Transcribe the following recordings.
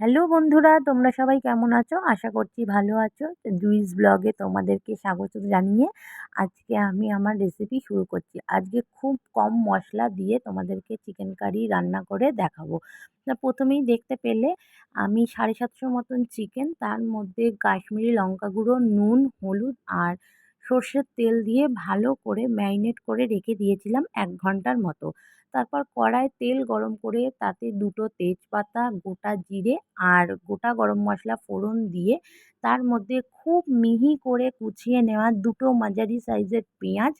Hello বন্ধুরা, তোমরা সবাই কেমন আছো? আশা করছি ভালো আছো। জুইস ব্লগে তোমাদেরকে স্বাগত জানিয়ে আজকে আমি আমার রেসিপি শুরু করছি। আজকে খুব কম মশলা দিয়ে তোমাদেরকে চিকেন কারি রান্না করে দেখাবো। প্রথমেই দেখতে পেলে আমি সাড়ে সাতশো মতন চিকেন তার মধ্যে কাশ্মীরি লঙ্কা গুঁড়ো, নুন, হলুদ আর সর্ষের তেল দিয়ে ভালো করে ম্যারিনেট করে রেখে দিয়েছিলাম এক ঘণ্টার মতো। তারপর কড়ায় তেল গরম করে তাতে দুটো তেজপাতা, গোটা জিরে আর গোটা গরম মশলা ফোড়ন দিয়ে তার মধ্যে খুব মিহি করে কুচিয়ে নেওয়া দুটো মাঝারি সাইজের পেঁয়াজ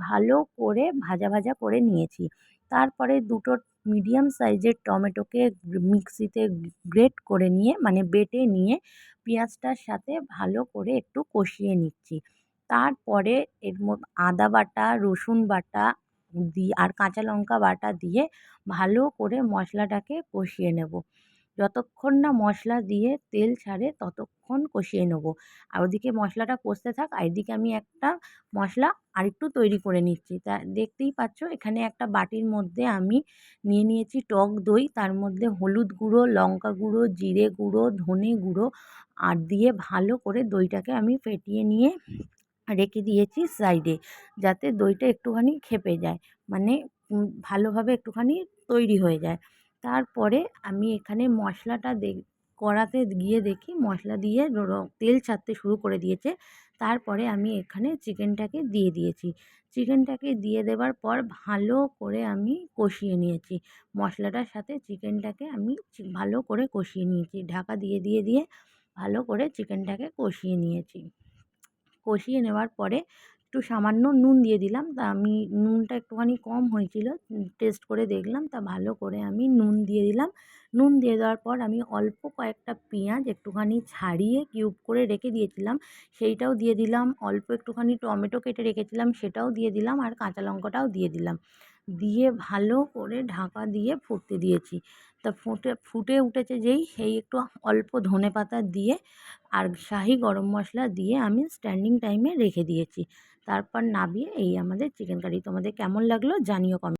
ভালো করে ভাজা ভাজা করে নিয়েছি। তারপরে দুটো মিডিয়াম সাইজের টমেটোকে মিক্সিতে গ্রেট করে নিয়ে মানে বেটে নিয়ে পেঁয়াজটার সাথে ভালো করে একটু কষিয়ে নিচ্ছি। তারপরে এর আদা বাটা, রসুন বাটা দিয়ে আর কাঁচা লঙ্কা বাটা দিয়ে ভালো করে মশলাটাকে কষিয়ে নেব। যতক্ষণ না মশলা দিয়ে তেল ছাড়ে ততক্ষণ কষিয়ে নেব। আর ওদিকে মশলাটা কষতে থাক, আর এদিকে আমি একটা মশলা আরেকটু তৈরি করে নিচ্ছি। তা দেখতেই পাচ্ছ, এখানে একটা বাটির মধ্যে আমি নিয়ে নিয়েছি টক দই। তার মধ্যে হলুদ গুঁড়ো, লঙ্কা গুঁড়ো, জিরে গুঁড়ো, ধনে গুঁড়ো, আর দিয়ে ভালো করে দইটাকে আমি ফেটিয়ে নিয়ে রেখে দিয়েছি সাইডে, যাতে দইটা একটুখানি খেপে যায়। মানে ভালোভাবে একটুখানি তৈরি হয়ে যায়। তারপরে আমি এখানে মশলাটা দেখ কড়াতে গিয়ে দেখি মশলা দিয়ে তেল ছাড়তে শুরু করে দিয়েছে। তারপরে আমি এখানে চিকেনটাকে দিয়ে দিয়েছি। চিকেনটাকে দিয়ে দেওয়ার পর ভালো করে আমি কষিয়ে নিয়েছি। মশলাটার সাথে চিকেনটাকে আমি ভালো করে কষিয়ে নিয়েছি। ঢাকা দিয়ে দিয়ে দিয়ে ভালো করে চিকেনটাকে কষিয়ে নিয়েছি। কষিয়ে নেওয়ার পরে একটু সামান্য নুন দিয়ে দিলাম। তা আমি নুনটা একটুখানি কম হয়েছিল টেস্ট করে দেখলাম। তা ভালো করে আমি নুন দিয়ে দিলাম। নুন দিয়ে দেওয়ার পর আমি অল্প কয়েকটা পেঁয়াজ একটুখানি ছাড়িয়ে কিউব করে রেখে দিয়েছিলাম। সেইটাও দিয়ে দিলাম। অল্প একটুখানি টমেটো কেটে রেখেছিলাম, সেটাও দিয়ে দিলাম। আর কাঁচা লঙ্কাটাও দিয়ে দিলাম। দিয়ে ভালো করে ঢাকা দিয়ে ফুটতে দিয়েছি। তা ফুটে ফুটে উঠেছে যেই, সেই একটু অল্প ধনে পাতা দিয়ে আর শাহি গরম মশলা দিয়ে আমি স্ট্যান্ডিং টাইমে রেখে দিয়েছি। তারপর নামিয়ে এই আমাদের চিকেন কারি তোমাদের কেমন লাগল জানিও কমেন্ট